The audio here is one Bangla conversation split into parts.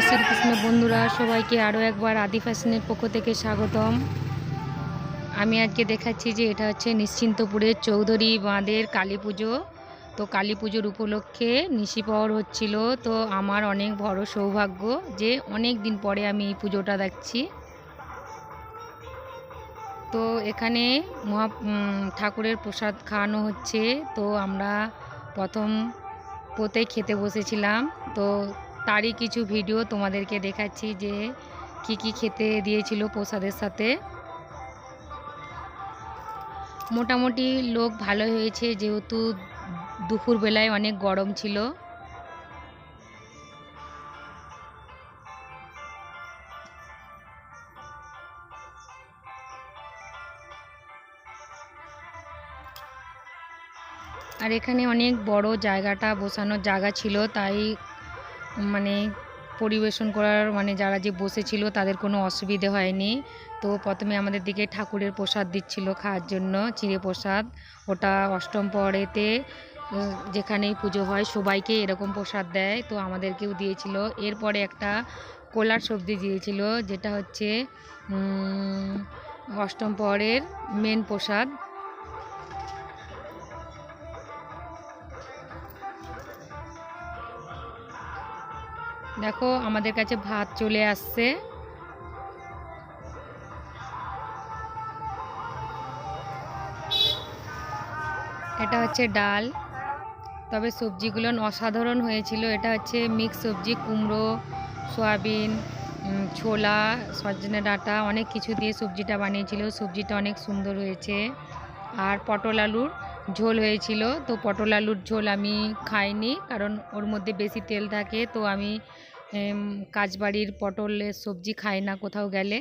জয় শ্রীকৃষ্ণ বন্ধুরা, সবাইকে আরও একবার আদি ফ্যাশনের পক্ষ থেকে স্বাগতম। আমি আজকে দেখাচ্ছি যে এটা হচ্ছে নিশ্চিন্তপুরের চৌধুরী বাঁধের কালী পুজো। তো কালী পুজোর উপলক্ষে নিশি পাওয়ার হচ্ছিল। তো আমার অনেক বড় সৌভাগ্য যে অনেক দিন পরে আমি এই পুজোটা দেখছি। তো এখানে মহা ঠাকুরের প্রসাদ খাওয়ানো হচ্ছে। তো আমরা প্রথম পোতে খেতে বসেছিলাম। তো তারই কিছু ভিডিও তোমাদেরকে দেখাচ্ছি যে কি কি খেতে দিয়েছিল প্রসাদের সাথে। মোটামুটি লোক ভালো হয়েছে, যেহেতু দুপুরবেলায় অনেক গরম ছিল। আর এখানে অনেক বড় জায়গাটা বসানোর জায়গা ছিল, তাই মানে পরিবেশন করার মানে যারা যে বসেছিল তাদের কোনো অসুবিধে হয়নি। তো প্রথমে আমাদের দিকে ঠাকুরের প্রসাদ দিচ্ছিল খাওয়ার জন্য, চিড়ে প্রসাদ। ওটা অষ্টম পরেতে যেখানেই পুজো হয় সবাইকে এরকম প্রসাদ দেয়। তো আমাদেরকেও দিয়েছিল। এরপরে একটা কোলার সবজি দিয়েছিল, যেটা হচ্ছে অষ্টম পরের মেন প্রসাদ। দেখো, আমাদের কাছে ভাত চলে আসছে। এটা হচ্ছে ডাল। তবে সবজিগুলো অসাধারণ হয়েছিল। এটা হচ্ছে মিক্স সবজি, কুমড়ো, সয়াবিন ছোলা, সজনে ডাঁটা, অনেক কিছু দিয়ে সবজিটা বানিয়েছিল। সবজিটা অনেক সুন্দর হয়েছে। আর পটল আলুর ঝোল হয়েছিল, তো পটল আলুর ঝোল আমি খাইনি, কারণ ওর মধ্যে বেশি তেল থাকে, তো আমি কাজবাড়ির পটলের সবজি খাই না কোথাও গেলে।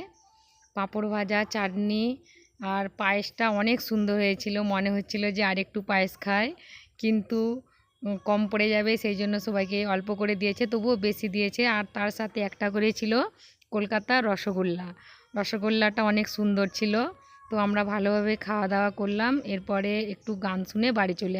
পাঁপড় ভাজা, চাটনি আর পায়েসটা অনেক সুন্দর হয়েছিল, মনে হচ্ছিল যে আর একটু পায়েস খায় কিন্তু কম পড়ে যাবে, সেই জন্য সবাইকে অল্প করে দিয়েছে, তবুও বেশি দিয়েছে, আর তার সাথে একটা করে ছিল কলকাতা রসগোল্লা। রসগোল্লাটা অনেক সুন্দর ছিল তো আমরা ভালোভাবে খাওয়া দাওয়া করলাম। এরপরে একটু গান শুনে বাড়ি চলে